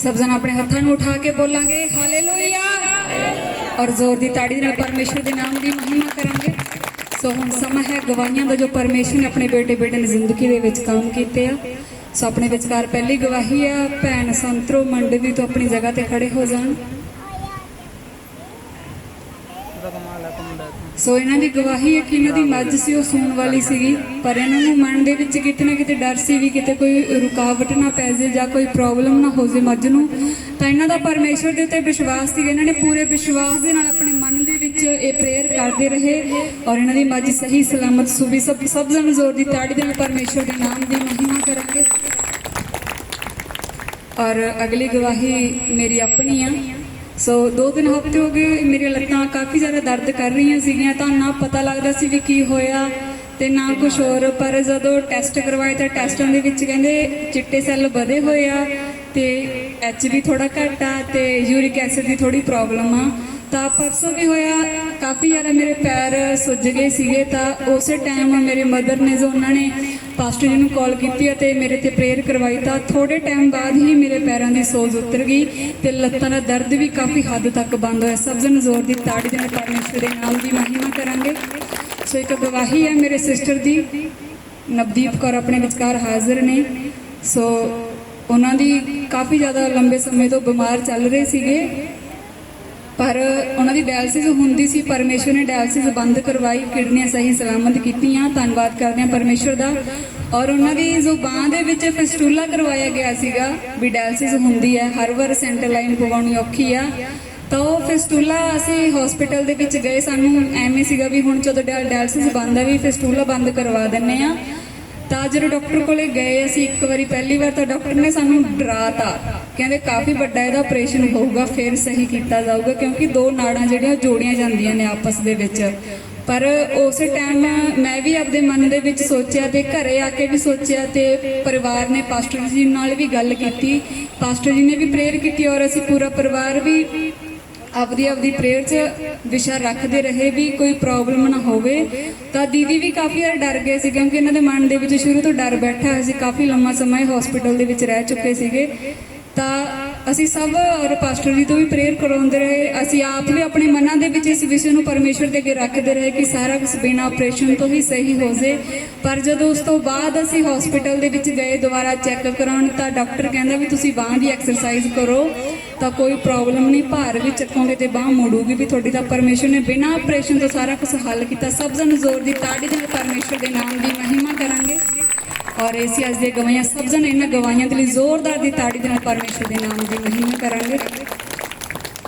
ਸਭ ਜਣ ਆਪਣੇ ਹੱਥਾਂ ਨੂੰ ਉਠਾ ਕੇ ਬੋਲਾਂਗੇ ਹਾਲੇਲੂਇਆ ਔਰ ਜ਼ੋਰ ਦੀ ਤਾੜੀ ਦੇ ਨਾਲ ਪਰਮੇਸ਼ਰ ਦੇ ਨਾਮ ਦੀ ਮਹਿਮਾ ਕਰਾਂਗੇ ਸੋ ਹੁਣ ਸਮਾਂ ਹੈ ਗਵਾਹੀਆਂ ਦਾ ਜੋ ਪਰਮੇਸ਼ਰ ਨੇ ਆਪਣੇ ਬੇਟੇ ਬੇਟੇ ਦੀ ਜ਼ਿੰਦਗੀ ਦੇ ਵਿੱਚ ਕੰਮ ਕੀਤੇ ਆ ਸੋ ਆਪਣੇ ਵਿਚਕਾਰ ਪਹਿਲੀ ਗਵਾਹੀ ਆ ਭੈਣ ਸੰਤਰੋ ਮੰਡਵੀ ਤੋਂ ਆਪਣੀ ਜਗ੍ਹਾ ਤੇ ਖੜੇ ਹੋ ਜਾਣ ਸੋ ਇਹਨਾਂ ਦੀ ਗਵਾਹੀ ਹੈ ਕਿ ਇਹਨਾਂ ਦੀ ਮੱਝ ਸੀ, ਉਹ ਸੂਣ ਵਾਲੀ ਸੀਗੀ। ਪਰ ਇਹਨਾਂ ਨੂੰ ਮਨ ਦੇ ਵਿੱਚ ਕਿਤੇ ਨਾ ਕਿਤੇ ਡਰ ਸੀ ਵੀ ਕਿਤੇ ਕੋਈ ਰੁਕਾਵਟ ਨਾ ਪੈ ਜਾਏ ਜਾਂ ਕੋਈ ਪ੍ਰੋਬਲਮ ਨਾ ਹੋ ਜਾਏ ਮੱਝ ਨੂੰ। ਤਾਂ ਇਹਨਾਂ ਦਾ ਪਰਮੇਸ਼ਰ ਦੇ ਉੱਤੇ ਵਿਸ਼ਵਾਸ ਸੀ ਇਹਨਾਂ ਨੇ ਪੂਰੇ ਵਿਸ਼ਵਾਸ ਦੇ ਨਾਲ ਆਪਣੇ ਮਨ ਦੇ ਵਿੱਚ ਇਹ ਪ੍ਰੇਅਰ ਕਰਦੇ ਰਹੇ ਔਰ ਇਹਨਾਂ ਦੀ ਮੱਝ ਸਹੀ, ਸਲਾਮਤ, ਸੁਬੀ ਸਭ ਸਭ ਜਣ ਜ਼ੋਰ ਦੀ ਤਾੜੀ ਦੇ ਨਾਲ ਪਰਮੇਸ਼ਰ ਦੇ ਨਾਮ ਦੀ ਮਹਿਮਾ ਕਰਾਂਗੇ। ਔਰ ਅਗਲੀ ਗਵਾਹੀ ਮੇਰੀ ਆਪਣੀ ਆ। ਸੋ ਦੋ ਤਿੰਨ ਹਫ਼ਤੇ ਹੋ ਗਏ, ਮੇਰੀਆਂ ਲੱਤਾਂ ਕਾਫੀ ਜ਼ਿਆਦਾ ਦਰਦ ਕਰ ਰਹੀਆਂ ਸੀਗੀਆਂ, ਤਾਂ ਨਾ ਪਤਾ ਲੱਗਦਾ ਸੀ ਵੀ ਕੀ ਹੋਇਆ ਤੇ ਨਾ ਕੁਝ ਹੋਰ। ਪਰ ਜਦੋਂ ਟੈਸਟ ਕਰਵਾਏ ਤਾਂ ਟੈਸਟਾਂ ਦੇ ਵਿੱਚ ਕਹਿੰਦੇ ਚਿੱਟੇ ਸੈੱਲ ਵਧੇ ਹੋਏ ਆ ਤੇ ਐਚ ਵੀ ਥੋੜਾ ਘੱਟ ਆ ਤੇ ਯੂਰਿਕ ਐਸਿਡ ਦੀ ਥੋੜੀ ਪ੍ਰੋਬਲਮ ਆ। ਤਾਂ ਪਰਸੋਂ ਵੀ ਹੋਇਆ, ਕਾਫੀ ਜ਼ਿਆਦਾ ਮੇਰੇ ਪੈਰ ਸੁੱਜ ਗਏ ਸੀਗੇ, ਤਾਂ ਉਸੇ ਟਾਈਮ ਮੇਰੇ ਮਦਰ ਨੇ ਜੋ ਉਹਨਾਂ ਨੇ ਪਾਸਟਰ ਜੀ ਨੂੰ ਕਾਲ ਕੀਤੀ ਅਤੇ ਮੇਰੇ ਤੇ ਪ੍ਰੇਅਰ ਕਰਵਾਈ, ਤਾਂ ਥੋੜੇ ਟਾਈਮ ਬਾਅਦ ਹੀ ਮੇਰੇ ਪੈਰਾਂ ਦੀ ਸੋਜ ਉਤਰ ਗਈ ਤੇ ਲੱਤਾਂ ਦਾ ਦਰਦ ਵੀ ਕਾਫੀ ਹੱਦ ਤੱਕ ਬੰਦ ਹੋਇਆ। ਸਭ ਜਣ ਜ਼ੋਰ ਦੀ ਤਾੜੀ ਦੇ ਨਾਲ ਪਰਮੇਸ਼ਰ ਦੇ ਨਾਮ ਦੀ ਮਹਿਮਾ ਕਰਾਂਗੇ। ਸੋ ਇੱਕ ਗਵਾਹੀ ਹੈ ਮੇਰੇ ਸਿਸਟਰ ਦੀ, ਨਵਦੀਪ ਕੌਰ ਆਪਣੇ ਵਿਚਕਾਰ ਹਾਜ਼ਰ ਨੇ। ਸੋ ਉਹਨਾਂ ਦੀ ਕਾਫੀ ਜ਼ਿਆਦਾ ਲੰਬੇ ਸਮੇਂ ਤੋਂ ਬਿਮਾਰ ਚੱਲ ਰਹੇ ਸੀਗੇ। ਪਰ ਉਹਨਾਂ ਦੀ ਡਾਇਲਸਿਸ ਹੁੰਦੀ ਸੀ ਪਰਮੇਸ਼ਰ ਨੇ ਡਾਇਲਸਿਸ ਬੰਦ ਕਰਵਾਈ, ਕਿਡਨੀਆਂ ਸਹੀ ਸਲਾਮਤ ਕੀਤੀਆਂ, ਧੰਨਵਾਦ ਕਰਦੇ ਹਾਂ ਪਰਮੇਸ਼ਰ ਦਾ। ਔਰ ਉਹਨਾਂ ਦੀ ਜੋ ਬਾਹ ਦੇ ਵਿੱਚ ਫਿਸਟੂਲਾ ਕਰਵਾਇਆ ਗਿਆ ਸੀਗਾ, ਵੀ ਡਾਇਲਸਿਸ ਹੁੰਦੀ ਹੈ, ਹਰ ਵਾਰ ਸੈਂਟਰ ਲਾਈਨ ਪਵਾਉਣੀ ਔਖੀ ਆ। ਤਾਂ ਉਹ ਫਿਸਟੂਲਾ ਅਸੀਂ ਹਸਪੀਟਲ ਦੇ ਵਿੱਚ ਗਏ, ਸਾਨੂੰ ਐਵੇਂ ਸੀਗਾ ਵੀ ਹੁਣ ਜਦੋਂ ਡਾਇਲਸਿਸ ਬੰਦ ਆ ਵੀ ਫਿਸਟੂਲਾ ਬੰਦ ਕਰਵਾ ਦਿੰਨੇ ਆ ਤਾਂ ਜਦੋਂ ਡਾਕਟਰ ਕੋਲੇ ਗਏ, ਅਸੀਂ ਇੱਕ ਵਾਰੀ ਪਹਿਲੀ ਵਾਰ ਤਾਂ ਡਾਕਟਰ ਨੇ ਸਾਨੂੰ ਡਰਾਤਾ। ਕਹਿੰਦੇ ਕਾਫੀ ਵੱਡਾ ਇਹਦਾ ਆਪਰੇਸ਼ਨ ਹੋਊਗਾ, ਫਿਰ ਸਹੀ ਕੀਤਾ ਜਾਊਗਾ, ਕਿਉਂਕਿ ਦੋ ਨਾੜਾਂ ਜਿਹੜੀਆਂ ਜੋੜੀਆਂ ਜਾਂਦੀਆਂ ਨੇ ਆਪਸ ਦੇ ਵਿੱਚ। ਪਰ ਉਸ ਟਾਈਮ ਮੈਂ ਵੀ ਆਪਦੇ ਮਨ ਦੇ ਵਿੱਚ ਸੋਚਿਆ ਤੇ ਘਰੇ ਆ ਕੇ ਵੀ ਸੋਚਿਆ ਤੇ ਪਰਿਵਾਰ ਨੇ, ਪਾਸਟਰ ਜੀ ਨਾਲ ਵੀ ਗੱਲ ਕੀਤੀ। ਪਾਸਟਰ ਜੀ ਨੇ ਵੀ ਪ੍ਰੇਅਰ ਕੀਤੀ ਔਰ ਅਸੀਂ ਪੂਰਾ ਪਰਿਵਾਰ ਵੀ ਆਪਦੀ ਆਪਦੀ ਪ੍ਰੇਅਰ 'ਚ ਵਿਸ਼ਾ ਰੱਖਦੇ ਰਹੇ ਵੀ ਕੋਈ ਪ੍ਰੋਬਲਮ ਨਾ ਹੋਵੇ। ਤਾਂ ਦੀਦੀ ਵੀ ਕਾਫੀ ਵਾਰ ਡਰ ਗਏ ਸੀ ਕਿਉਂਕਿ ਇਹਨਾਂ ਦੇ ਮਨ ਦੇ ਵਿੱਚ ਸ਼ੁਰੂ ਤੋਂ ਡਰ ਬੈਠਾ ਹੋਇਆ ਸੀ। ਕਾਫੀ ਲੰਮਾ ਸਮਾਂ ਹਸਪੀਟਲ ਦੇ ਵਿੱਚ ਰਹਿ ਚੁੱਕੇ ਸੀਗੇ। ਤਾਂ ਅਸੀਂ ਸਭ ਔਰ ਪਾਸਟਰ ਜੀ ਤੋਂ ਵੀ ਪ੍ਰੇਅਰ ਕਰਾਉਂਦੇ ਰਹੇ। ਅਸੀਂ ਆਪ ਵੀ ਆਪਣੇ ਮਨਾਂ ਦੇ ਵਿੱਚ ਇਸ ਵਿਸ਼ੇ ਨੂੰ ਪਰਮੇਸ਼ਰ ਦੇ ਅੱਗੇ ਰੱਖਦੇ ਰਹੇ ਕਿ ਸਾਰਾ ਕੁਝ ਬਿਨਾਂ ਆਪਰੇਸ਼ਨ ਤੋਂ ਹੀ ਸਹੀ ਹੋ ਜੇ ਪਰ ਜਦੋਂ ਉਸ ਤੋਂ ਬਾਅਦ ਅਸੀਂ ਹਸਪੀਟਲ ਦੇ ਵਿੱਚ ਗਏ, ਦੁਬਾਰਾ ਚੈੱਕ ਕਰਾਉਣ, ਤਾਂ ਡਾਕਟਰ ਕਹਿੰਦਾ ਵੀ ਤੁਸੀਂ ਬਾਹ ਦੀ ਐਕਸਰਸਾਈਜ਼ ਕਰੋ, ਤਾਂ ਕੋਈ ਪ੍ਰੋਬਲਮ ਨਹੀਂ, ਭਾਰ ਵੀ ਚੱਕੋਗੇ ਤੇ ਬਾਹ ਮੋੜੂਗੀ ਵੀ। ਤੁਹਾਡੀ ਤਾਂ ਪਰਮੇਸ਼ਰ ਨੇ ਬਿਨਾਂ ਆਪਰੇਸ਼ਨ ਤੋਂ ਸਾਰਾ ਕੁਝ ਹੱਲ ਕੀਤਾ। ਸਭ ਜਣ ਜ਼ੋਰ ਦੀ ਤਾੜੀ ਦੇ ਨਾਲ ਪਰਮੇਸ਼ਰ ਦੇ ਨਾਮ ਦੀ ਮਹਿਮਾ ਕਰਾਂਗੇ। ਔਰ ਇਸੇ ਅੱਜ ਦੇ ਗਵਾਈਆਂ ਸਭ ਜਣ ਇਹਨਾਂ ਗਵਾਈਆਂ ਦੇ ਲਈ ਜ਼ੋਰਦਾਰ ਦੀ ਤਾੜੀ ਦੇ ਨਾਲ ਪਰਮੇਸ਼ਰ ਦੇ ਨਾਮ ਦੀ ਮਹਿਮਾ ਕਰਾਂਗੇ।